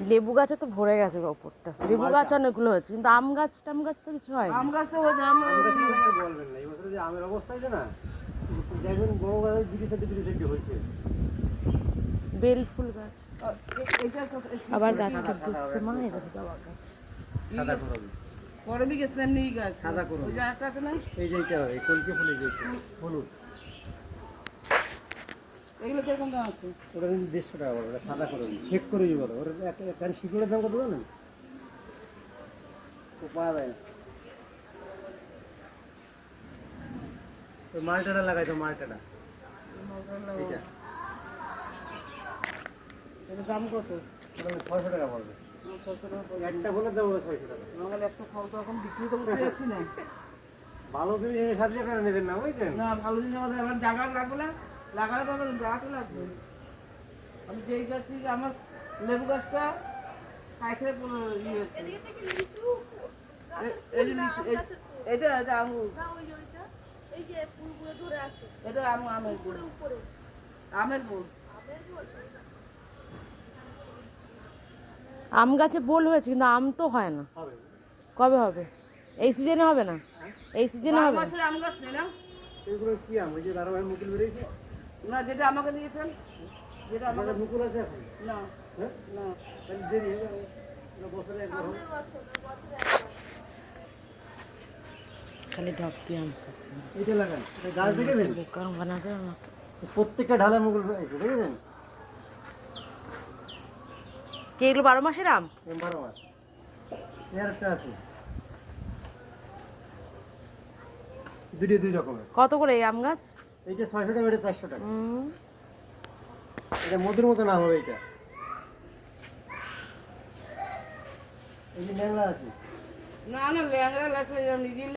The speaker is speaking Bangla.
লেবু গাছে তো ভরে গেছে ওপরটা লেবু গাছ অনেকগুলো হয়েছে কিন্তু আম গাছ টাম গাছ তো কিছু হয় আম গাছটা হয়েছে আম আম গাছে বলবেন না এই বছরে যে আমের অবস্থা আছে না দেখবেন বড় গাছ দুটি সাইডে দুটি সাইডে হয়েছে। বেল ফুল গাছ। এটা তো- আবার গাছটা দিচ্ছে মা এটা থেকে আবার গাছ। সাদা করবি করবি গেছে এমনি গাছ। সাদা করবি। ওই যে একটা আছে না? এই যে এইটা এই কলকে ফুল এই যে হলুদ। এগুলো কীরকম দাম আছে? ওটা কিন্তু দেড়শো টাকা বলে ওটা সাদা করবি শেক করে দিবি বলো। ওর একটা একটা শিকড়ের দাম কত জানেন তো পাওয়া যায় না। মালটাটা লাগাই তো মালটাটা। এটা দাম কত? ওটা ছয়শো টাকা পড়বে ছশো টাকা। একটা দাম হবে ছয়শো টাকা। আমার একটা ফল তো এখন বিক্রি তো করতে যাচ্ছি না। ভালো এই সাজিয়ে কেন নেবেন না বুঝছেন? না ভালো জিনিস আমাদের জায়গা লাগবে না। লাগালে তো আমার গাছ লাগবে। আমি যেই গাছ থেকে আমার লেবু গাছটা কাইখে ইয়ে হচ্ছে। এটা এটা আঙুর। এটা আম আমের গুড়। আমের গুড়। আম গাছে বোল হয়েছে কিন্তু আম তো হয় না। কবে হবে? এই সিজনে হবে না? এই সিজনে হবে না। আম গাছ নেই না? এগুলো কি আম? ওই যে বারো মুকুল বেরিয়েছে? না যেটা আমাকে দিয়েছেন যেটা আমাকে আমাদের মুকুল আছে এখন? না হ্যাঁ? না। তাহলে দেরি হয়ে যাবে বছরে খালি ঢপ দিয়ে এইটা লাগান গাছ দেখেছেন? বানাবে আমাকে। প্রত্যেকটা ঢালে মুকুল বেরিয়েছে দেখেছেন? কে এগুলো বারো মাসের আম? বারো মাস। এর একটা আছে। দুটি দুই রকমের। কত করে এই আম গাছ? এইটা ছয়শো টাকা এটা চারশো টাকা। এটা মধুর মতো না হবে এটা এই যে ন্যাংলা আছে। না না ল্যাংড়া নিজে